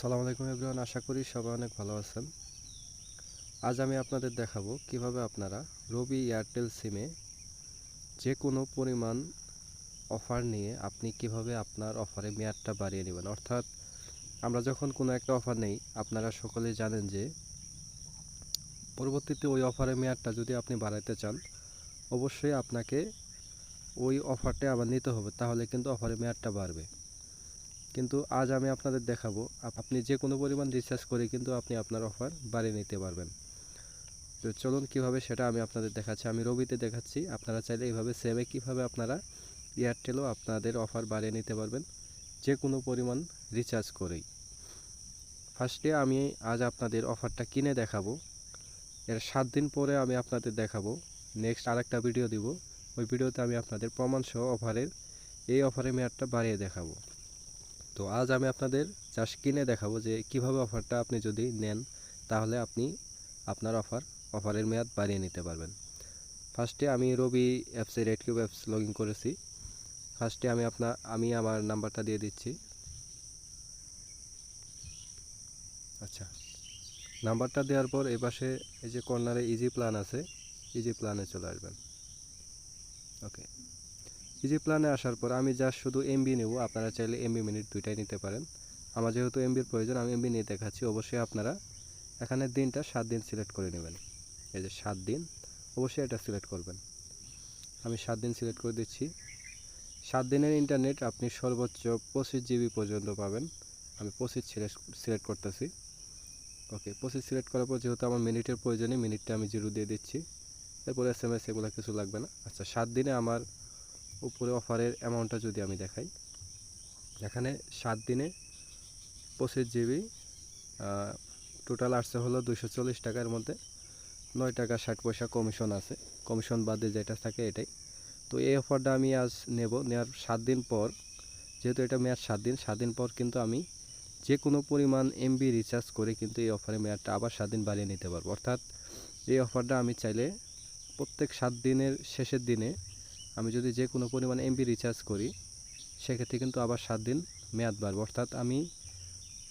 সালাম আলাইকুম এভরিওয়ান, আশা করি সবাই অনেক ভালো আছেন। আজ আমি আপনাদের দেখাবো কীভাবে আপনারা রবি এয়ারটেল সিমে যে কোনো পরিমাণ অফার নিয়ে আপনি কীভাবে আপনার অফারে মেয়াদটা বাড়িয়ে নেবেন। অর্থাৎ আমরা যখন কোনো একটা অফার নেই, আপনারা সকলেই জানেন যে পরবর্তীতে ওই অফারের মেয়াদটা যদি আপনি বাড়াইতে চান, অবশ্যই আপনাকে ওই অফারটা আবার নিতে হবে, তাহলে কিন্তু অফারের মেয়াদটা বাড়বে। কিন্তু আজ আমি আপনাদের দেখাবো আপনি যে কোনো পরিমাণ রিচার্জ করে কিন্তু আপনি আপনার অফার বাড়িয়ে নিতে পারবেন। তো চলুন কীভাবে সেটা আমি আপনাদের দেখাচ্ছি। আমি রবিতে দেখাচ্ছি, আপনারা চাইলে এইভাবে সেমে কীভাবে আপনারা এয়ারটেলও আপনাদের অফার বাড়িয়ে নিতে পারবেন, যে কোনো পরিমাণ রিচার্জ করেই। ফার্স্টে আমি আজ আপনাদের অফারটা কিনে দেখাবো। এর সাত দিন পরে আমি আপনাদের দেখাবো। নেক্সট আরেকটা ভিডিও দিব। ওই ভিডিওতে আমি আপনাদের প্রমাণসহ অফারের এই অফারের মেয়াদটা বাড়িয়ে দেখাবো। তো আজ আমি আপনাদের চাষ কিনে দেখাবো যে কীভাবে অফারটা আপনি যদি নেন, তাহলে আপনি আপনার অফার, অফারের মেয়াদ বাড়িয়ে নিতে পারবেন। ফার্স্টে আমি রবি অ্যাপসে red cube apps log in করেছি। ফার্স্টে আমি আপনার আমি আমার নাম্বারটা দিয়ে দিচ্ছি। আচ্ছা নাম্বারটা দেওয়ার পর এপাশে এই যে কর্নারে ইজি প্ল্যান আছে, ইজি প্ল্যানে চলে আসবেন। ওকে। ইজি প্ল্যানে আসার পর আমি জাস্ট শুধু এমবি নেব, আপনারা চাইলে এমবি মিনিট দুইটাই নিতে পারেন। আমার যেহেতু এমবির প্রয়োজন, আমি এমবি নিয়ে দেখাচ্ছি। অবশ্যই আপনারা এখানে দিনটা সাত দিন সিলেক্ট করে নেবেন। এই যে সাত দিন, অবশ্যই এটা সিলেক্ট করবেন। আমি সাত দিন সিলেক্ট করে দিচ্ছি। সাত দিনের ইন্টারনেট আপনি সর্বোচ্চ পঁচিশ জিবি পর্যন্ত পাবেন। আমি পঁচিশ সিলেক্ট করতেছি। ওকে পঁচিশ সিলেক্ট করার পর যেহেতু আমার মিনিটের প্রয়োজনে মিনিটটা আমি জিরো দিয়ে দিচ্ছি। এরপরে এস এম এস এগুলো কিছু লাগবে না। আচ্ছা সাত দিনে আমার উপরে অফারের অ্যামাউন্টটা যদি আমি দেখাই, এখানে সাত দিনে পঁচিশ জিবি টোটাল আসছে হলো দুশো চল্লিশ টাকার মধ্যে। নয় টাকা ষাট পয়সা কমিশন আছে। কমিশন বাদে যেটা থাকে এটাই। তো এই অফারটা আমি আজ নেব। নেওয়ার সাত দিন পর, যেহেতু এটা মেয়াদ সাত দিন সাত দিন পর কিন্তু আমি যে কোনো পরিমাণ এমবি রিচার্জ করে কিন্তু এই অফারের মেয়াদটা আবার সাত দিন বাড়িয়ে নিতে পারব। অর্থাৎ এই অফারটা আমি চাইলে প্রত্যেক সাত দিনের শেষের দিনে আমি যদি যে কোনো পরিমাণ এমবি রিচার্জ করি, সেক্ষেত্রে কিন্তু আবার সাত দিন মেয়াদ বাড়বে। অর্থাৎ আমি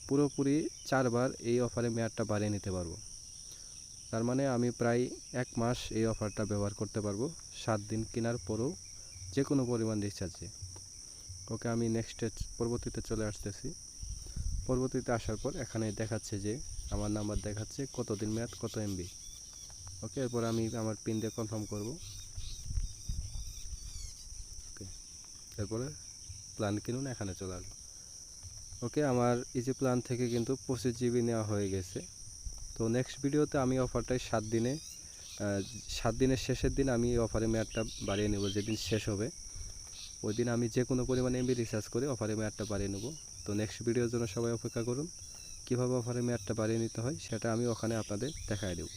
পুরোপুরি চারবার এই অফারে মেয়াদটা বাড়িয়ে নিতে পারব। তার মানে আমি প্রায় এক মাস এই অফারটা ব্যবহার করতে পারব, সাত দিন কেনার পরেও যে কোনো পরিমাণ রিচার্জে ওকে, আমি নেক্সট পরবর্তীতে চলে আসতেছি। পরবর্তীতে আসার পর এখানে দেখাচ্ছে যে, আমার নাম্বার দেখাচ্ছে কতদিন মেয়াদ, কত এমবি ওকে, এরপর আমি আমার পিন দিয়ে কনফার্ম করব। এরপরে প্ল্যান কিনুন, এখানে চলে আসব। ওকে আমার ইজি প্ল্যান থেকে কিন্তু পঁচিশ জিবি নেওয়া হয়ে গেছে। তো নেক্সট ভিডিওতে আমি অফারটাই সাত দিনে সাত দিনের শেষের দিন আমি এই অফারের মেয়াদটা বাড়িয়ে নেব, যেদিন শেষ হবে। ওই দিন আমি যে কোনো পরিমাণে এমবি রিচার্জ করে অফারের মেয়াদটা বাড়িয়ে নেব। তো নেক্সট ভিডিওর জন্য সবাই অপেক্ষা করুন। কীভাবে অফারের মেয়াদটা বাড়িয়ে নিতে হয়, সেটা আমি ওখানে আপনাদের দেখাই দেবো।